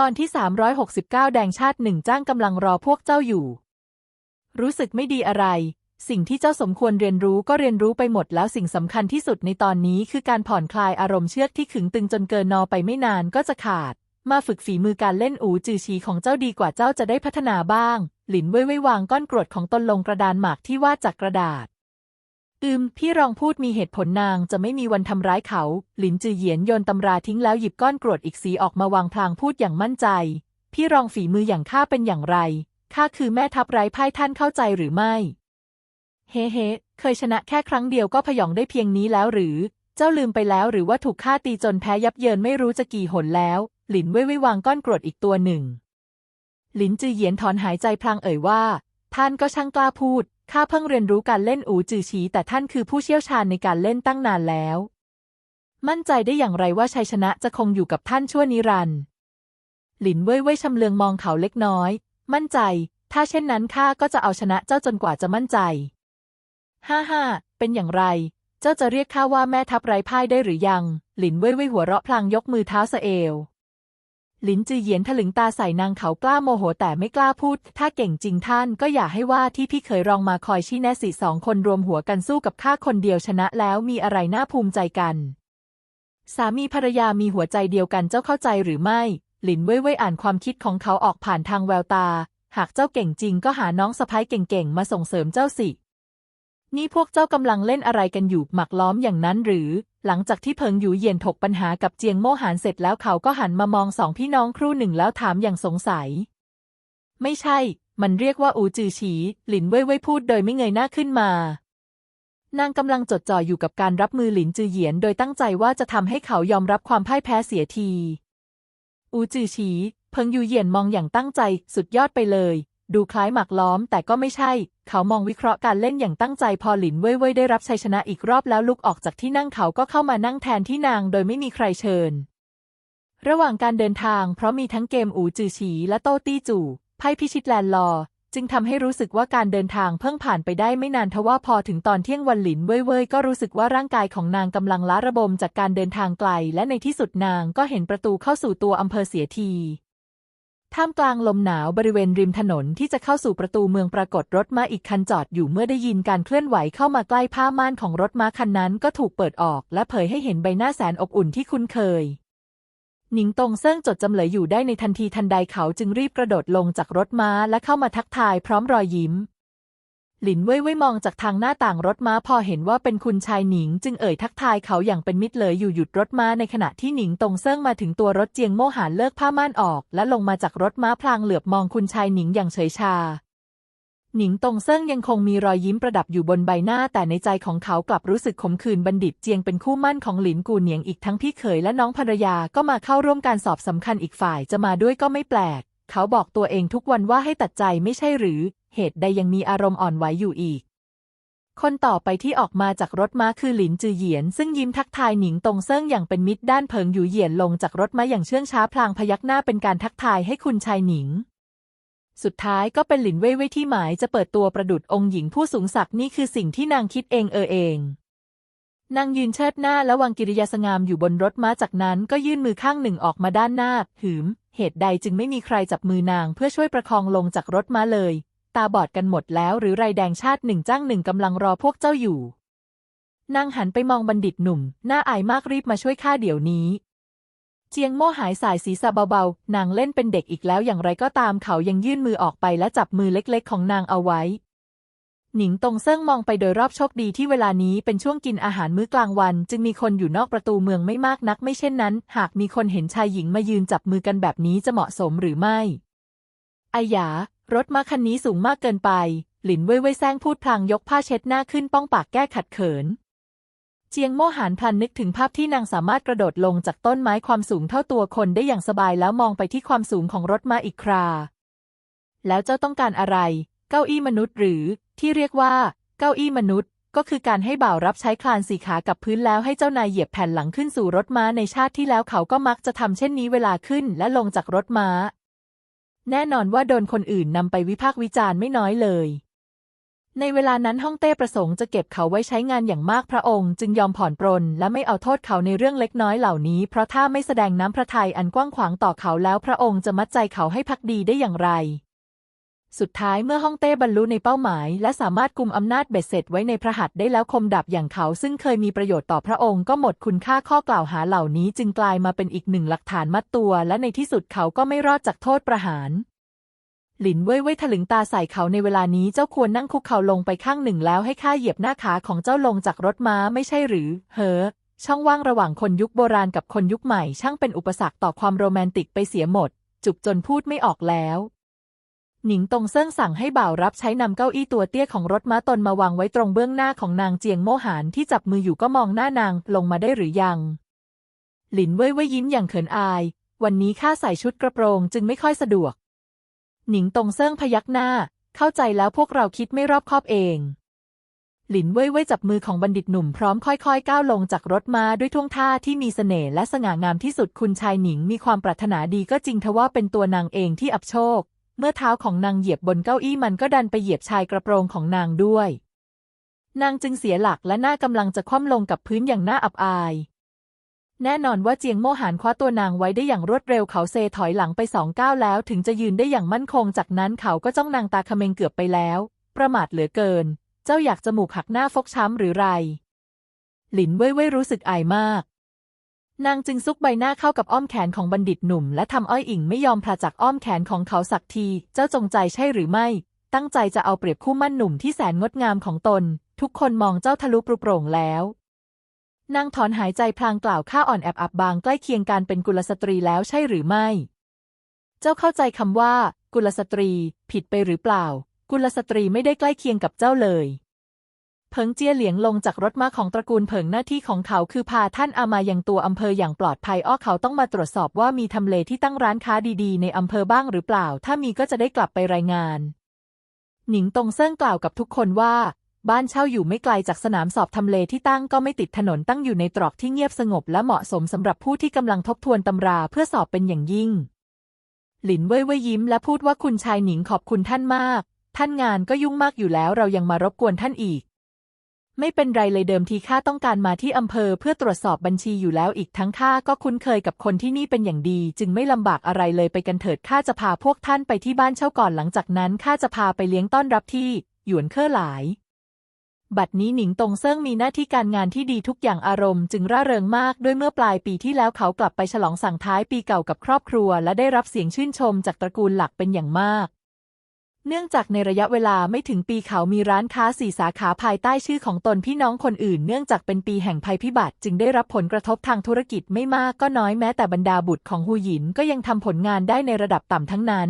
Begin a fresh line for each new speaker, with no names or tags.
ตอนที่ 369 แดงชาติหนึ่งจ้างกำลังรอพวกเจ้าอยู่ รู้สึกไม่ดีอะไร สิ่งที่เจ้าสมควรเรียนรู้ก็เรียนรู้ไปหมดแล้วสิ่งสำคัญที่สุดในตอนนี้คือการผ่อนคลายอารมณ์เชือกที่ขึงตึงจนเกินนอไปไม่นานก็จะขาด มาฝึกฝีมือการเล่นอูจือชีของเจ้าดีกว่าเจ้าจะได้พัฒนาบ้าง หลินเว่ยเว่ยวางก้อนกรวดของตนลงกระดานหมากที่วาดจากกระดาษ อืม พี่รองพูดมีเหตุผลนางจะไม่มีวันทำร้ายเขา หลินจือเหยียนโยนตำราทิ้งแล้วหยิบก้อนกรวดอีกสีออกมาวางพลางพูดอย่างมั่นใจ พี่รองฝีมืออย่างข้าเป็นอย่างไร ข้าคือแม่ทัพไร้พ่ายท่านเข้าใจหรือไม่ เฮ้เฮ้เคยชนะแค่ครั้งเดียวก็พยองได้เพียงนี้แล้วหรือ เจ้าลืมไปแล้วหรือว่าถูกข้าตีจนแพ้ยับเยินไม่รู้จะกี่หนแล้ว หลินเว่ยเว่ยวางก้อนกรวดอีกตัวหนึ่ง หลินจือเหยียนถอนหายใจพลางเอ่ยว่า ท่านก็ช่างกล้าพูด ข้าเพิ่งเรียนรู้การเล่นอูจือฉีแต่ท่านคือผู้เชี่ยวชาญในการเล่นตั้งนานแล้ว มั่นใจได้อย่างไรว่าชัยชนะจะคงอยู่กับท่านชั่วนิรันดร์หลินเว่ยเว่ยชำเลืองมองเขาเล็กน้อย มั่นใจ ถ้าเช่นนั้นข้าก็จะเอาชนะเจ้าจนกว่าจะมั่นใจ ฮ่าฮ่าเป็นอย่างไร เจ้าจะเรียกข้าว่าแม่ทัพไร้พ่ายได้หรือยัง หลินเว่ยเว่ยหัวเราะพลางยกมือเท้าสะเอว ลินจือเหยียนถลึงตาใส่นางเขากล้าโมโหแต่ไม่กล้าพูด ถ้าเก่งจริงท่านก็อย่าให้ว่าที่พี่เคยรองมาคอยชี้แนะสิสองคนรวมหัวกันสู้กับข้าคนเดียวชนะแล้วมีอะไรน่าภูมิใจกัน สามีภรรยามีหัวใจเดียวกันเจ้าเข้าใจหรือไม่ หลินเว่ยเว่ยอ่านความคิดของเขาออกผ่านทางแววตา หากเจ้าเก่งจริงก็หาน้องสะพ้ายเก่งๆมาส่งเสริมเจ้าสิ นี่พวกเจ้ากำลังเล่นอะไรกันอยู่หมักล้อมอย่างนั้นหรือ หลังจากที่เพิงอยู่เย็นถกปัญหากับเจียงโม่หานเสร็จแล้วเขาก็หันมามองสองพี่น้องครู่หนึ่งแล้วถามอย่างสงสัย ไม่ใช่ มันเรียกว่าอูจือฉี หลินเว่ยเว่ยพูดโดยไม่เงยหน้าขึ้นมานางกำลังจดจ่ออยู่กับการรับมือหลินจือเหยียน โดยตั้งใจว่าจะทำให้เขายอมรับความพ่ายแพ้เสียที อูจือฉี เพิงอยู่เยียนมองอย่างตั้งใจสุดยอดไปเลย ดูคล้ายหมักล้อมแต่ก็ไม่ใช่ เขามองวิเคราะห์การเล่นอย่างตั้งใจพอหลินเว่ยเว่ยได้รับชัยชนะอีกรอบแล้วลุกออกจากที่นั่งเขาก็เข้ามานั่งแทนที่นางโดยไม่มีใครเชิญ ระหว่างการเดินทางเพราะมีทั้งเกมอูจือฉีและโต้ตี้จู่ไพ่พิชิตแลนลอ จึงทำให้รู้สึกว่าการเดินทางเพิ่งผ่านไปได้ไม่นานทว่าพอถึงตอนเที่ยงวันหลินเว่ยเว่ยก็รู้สึกว่าร่างกายของนางกำลังล้าระบมจากการเดินทางไกล และในที่สุดนางก็เห็นประตูเข้าสู่ตัวอำเภอเสียที ท่ามกลางลมหนาวบริเวณริมถนนที่จะเข้าสู่ประตูเมืองปรากฏรถม้าอีกคันจอดอยู่เมื่อได้ยินการเคลื่อนไหวเข้ามาใกล้ผ้าม่านของรถม้าคันนั้นก็ถูกเปิดออก และเผยให้เห็นใบหน้าแสนอบอุ่นที่คุ้นเคย หนิงตงเซิ่งจดจำเลยอยู่ได้ในทันทีทันใดเขาจึงรีบกระโดดลงจากรถม้าและเข้ามาทักทายพร้อมรอยยิ้ม หลินเว่ยเว่ยมองจากทางหน้าต่างรถม้าพอเห็นว่าเป็นคุณชายหนิง จึงเอ่ยทักทายเขาอย่างเป็นมิตรเลยอยู่หยุดรถม้าในขณะที่หนิงตงเซิ่งมาถึงตัวรถเจียงโมหานเลิกผ้าม่านออก และลงมาจากรถม้าพลางเหลือบมองคุณชายหนิงอย่างเฉยชา หนิงตงเซิ่งยังคงมีรอยยิ้มประดับอยู่บนใบหน้า แต่ในใจของเขากลับรู้สึกขมขื่นบัณฑิตเจียงเป็นคู่มั่นของหลินกูเหนียงอีกทั้งพี่เขยและน้องภรรยาก็มาเข้าร่วมการสอบสำคัญอีกฝ่ายจะมาด้วยก็ไม่แปลกเขาบอกตัวเองทุกวันว่าให้ตัดใจไม่ใช่หรือ เหตุใดยังมีอารมณ์อ่อนไหวอยู่อีก คนต่อไปที่ออกมาจากรถม้าคือหลินจือเหยียน ซึ่งยิ้มทักทายหนิงตรงเซิ่งอย่างเป็นมิตรด้านเพิงอยู่เหยียนลงจากรถม้าอย่างเชื่องช้าพลางพยักหน้าเป็นการทักทายให้คุณชายหนิง สุดท้ายก็เป็นหลินเว่ยเว่ยที่หมายจะเปิดตัวประดุดองค์หญิงผู้สูงศักดิ์นี่คือสิ่งที่นางคิดเองเออเองนางยืนเชิดหน้าและวางกิริยาสงามอยู่บนรถม้าจากนั้นก็ยื่นมือข้างหนึ่งออกมาด้านหน้า หืม เหตุใดจึงไม่มีใครจับมือนางเพื่อช่วยประคองลงจากรถม้าเลย ตาบอดกันหมดแล้วหรือไรแดงชาติหนึ่งจ้างหนึ่งกำลังรอพวกเจ้าอยู่ นางหันไปมองบัณฑิตหนุ่ม หน้าอายมากรีบมาช่วยข้าเดี๋ยวนี้ เจียงโม่หายสายศีรษะเบาๆ นางเล่นเป็นเด็กอีกแล้วอย่างไรก็ตามเขายังยื่นมือออกไปและจับมือเล็กๆ ของนางเอาไว้ หนิงตงเซิ่งมองไปโดยรอบโชคดีที่เวลานี้เป็นช่วงกินอาหารมื้อกลางวัน จึงมีคนอยู่นอกประตูเมืองไม่มากนัก ไม่เช่นนั้น หากมีคนเห็นชายหญิงมายืนจับมือกันแบบนี้จะเหมาะสมหรือไม่อายา รถม้าคันนี้สูงมากเกินไป หลินเว่ยเว่ยแซงพูดพลางยกผ้าเช็ดหน้าขึ้นป้องปากแก้ขัดเขิน เจียงโม่หานพลันนึกถึงภาพที่นางสามารถกระโดดลงจากต้นไม้ความสูงเท่าตัวคนได้อย่างสบายแล้วมองไปที่ความสูงของรถม้าอีกครา แล้วเจ้าต้องการอะไร เก้าอี้มนุษย์หรือ ที่เรียกว่า เก้าอี้มนุษย์ ก็คือการให้บ่าวรับใช้คลานสี่ขากับพื้นแล้วให้เจ้านายเหยียบแผ่นหลังขึ้นสู่รถม้าในชาติที่แล้วเขาก็มักจะทำเช่นนี้เวลาขึ้นและลงจากรถม้า แน่นอนว่าโดนคนอื่นนำไปวิพากษ์วิจารณ์ไม่น้อยเลย ในเวลานั้นฮ่องเต้ประสงค์จะเก็บเขาไว้ใช้งานอย่างมากพระองค์จึงยอมผ่อนปรนและไม่เอาโทษเขาในเรื่องเล็กน้อยเหล่านี้ เพราะถ้าไม่แสดงน้ำพระทัยอันกว้างขวางต่อเขาแล้วพระองค์จะมัดใจเขาให้พักดีได้อย่างไร สุดท้ายเมื่อฮ่องเต้บรรลุในเป้าหมาย และสามารถกุมอำนาจเบ็ดเสร็จไว้ในพระหัตถ์ได้แล้วคมดาบอย่างเขาซึ่งเคยมีประโยชน์ต่อพระองค์ก็หมดคุณค่าข้อกล่าวหาเหล่านี้ จึงกลายมาเป็นอีกหนึ่งหลักฐานมัดตัว และในที่สุดเขาก็ไม่รอดจากโทษประหาร หลินเว่ยเว่ยถลึงตาใส่เขาในเวลานี้เจ้าควรนั่งคุกเข่าลงไปข้างหนึ่งแล้วให้ข้าเหยียบหน้าขาของเจ้าลงจากรถม้าไม่ใช่หรือ เฮ้อช่องว่างระหว่างคนยุคโบราณกับคนยุคใหม่ ช่างเป็นอุปสรรคต่อความโรแมนติกไปเสียหมด จุกจนพูดไม่ออกแล้ว หนิงตงเซิ่งสั่งให้บ่าวรับใช้นำเก้าอี้ตัวเตี้ยของรถม้าตนมาวางไว้ตรงเบื้องหน้าของนางเจียงโมหานที่จับมืออยู่ก็มองหน้านางลงมาได้หรือยัง หลินเว่ยเว่ยยิ้มอย่างเขินอาย วันนี้ข้าใส่ชุดกระโปรงจึงไม่ค่อยสะดวก หนิงตงเซิ่งพยักหน้า เข้าใจแล้วพวกเราคิดไม่รอบคอบเอง หลินเว่ยเว่ยจับมือของบัณฑิตหนุ่มพร้อมค่อยๆก้าวลงจากรถม้าด้วยท่วงท่าที่มีเสน่ห์และสง่างามที่สุดคุณชายหนิงมีความปรารถนาดีก็จริงทว่าเป็นตัวนางเองที่อับโชค มื่อเท้าของนางเหยียบบนเก้าอี้มันก็ดันไปเหยียบชายกระโปรงของนางด้วย นางจึงเสียหลักและหน้ากำลังจะคว่ำลงกับพื้นอย่างน่าอับอาย แน่นอนว่าเจียงโมหานคว้าตัวนางไว้ได้อย่างรวดเร็วเขาเซถอยหลังไปสองก้าวแล้ว ถึงจะยืนได้อย่างมั่นคง จากนั้นเขาก็จ้องนางตาเขมงเกือบไปแล้ว ประมาทเหลือเกิน เจ้าอยากจมูกหักหน้าฟกช้ำหรือไร หลินเว่ยเว่ยรู้สึกอายมาก นางจึงซุกใบหน้าเข้ากับอ้อมแขนของบัณฑิตหนุ่ม และทำอ้อยอิงไม่ยอมพลาจากอ้อมแขนของเขาสักที เจ้าจงใจใช่หรือไม่ ตั้งใจจะเอาเปรียบคู่มั่นหนุ่มที่แสนงดงามของตน ทุกคนมองเจ้าทะลุปรุโปร่งแล้วนางถอนหายใจพลางกล่าวข้าอ่อนแอบอับบางใกล้เคียงการเป็นกุลสตรีแล้วใช่หรือไม่ เจ้าเข้าใจคำว่า กุลสตรี ผิดไปหรือเปล่า กุลสตรีไม่ได้ใกล้เคียงกับเจ้าเลย เพิงเจียเหลียงลงจากรถม้าของตระกูลเพิงหน้าที่ของเขาคือพาท่านอามายังตัวอำเภออย่างปลอดภัยอ้อเขาต้องมาตรวจสอบว่ามีทำเลที่ตั้งร้านค้าดีๆ ในอำเภอบ้างหรือเปล่า ถ้ามีก็จะได้กลับไปรายงาน หนิงตงเซิ่งกล่าวกับทุกคนว่า บ้านเช่าอยู่ไม่ไกลจากสนามสอบทำเลที่ตั้งก็ไม่ติดถนนตั้งอยู่ในตรอกที่เงียบสงบและเหมาะสมสำหรับผู้ที่กำลังทบทวนตำราเพื่อสอบเป็นอย่างยิ่ง หลินเว่ยเว่ยยิ้มและพูดว่าคุณชายหนิงขอบคุณท่านมาก ท่านงานก็ยุ่งมากอยู่แล้วเรายังมารบกวนท่านอีก ไม่เป็นไรเลยเดิมทีข้าต้องการมาที่อำเภอเพื่อตรวจสอบบัญชีอยู่แล้วอีกทั้งข้าก็คุ้นเคยกับคนที่นี่เป็นอย่างดี จึงไม่ลำบากอะไรเลยไปกันเถิดข้าจะพาพวกท่านไปที่บ้านเช่าก่อนหลังจากนั้นข้าจะพาไปเลี้ยงต้อนรับที่ หยวนเคอหลาย บัดนี้หนิงตงเซิ่งมีหน้าที่การงานที่ดีทุกอย่างอารมณ์จึงร่าเริงมากด้วยเมื่อปลายปีที่แล้วเขากลับไปฉลองสั่งท้ายปีเก่ากับครอบครัว และได้รับเสียงชื่นชมจากตระกูลหลักเป็นอย่างมาก เนื่องจากในระยะเวลาไม่ถึงปีเขามีร้านค้าสี่สาขาภายใต้ชื่อของตนพี่น้องคนอื่น เนื่องจากเป็นปีแห่งภัยพิบัติ จึงได้รับผลกระทบทางธุรกิจไม่มากก็น้อยแม้แต่บรรดาบุตรของฮูหยินก็ยังทำผลงานได้ในระดับต่ำทั้งนั้น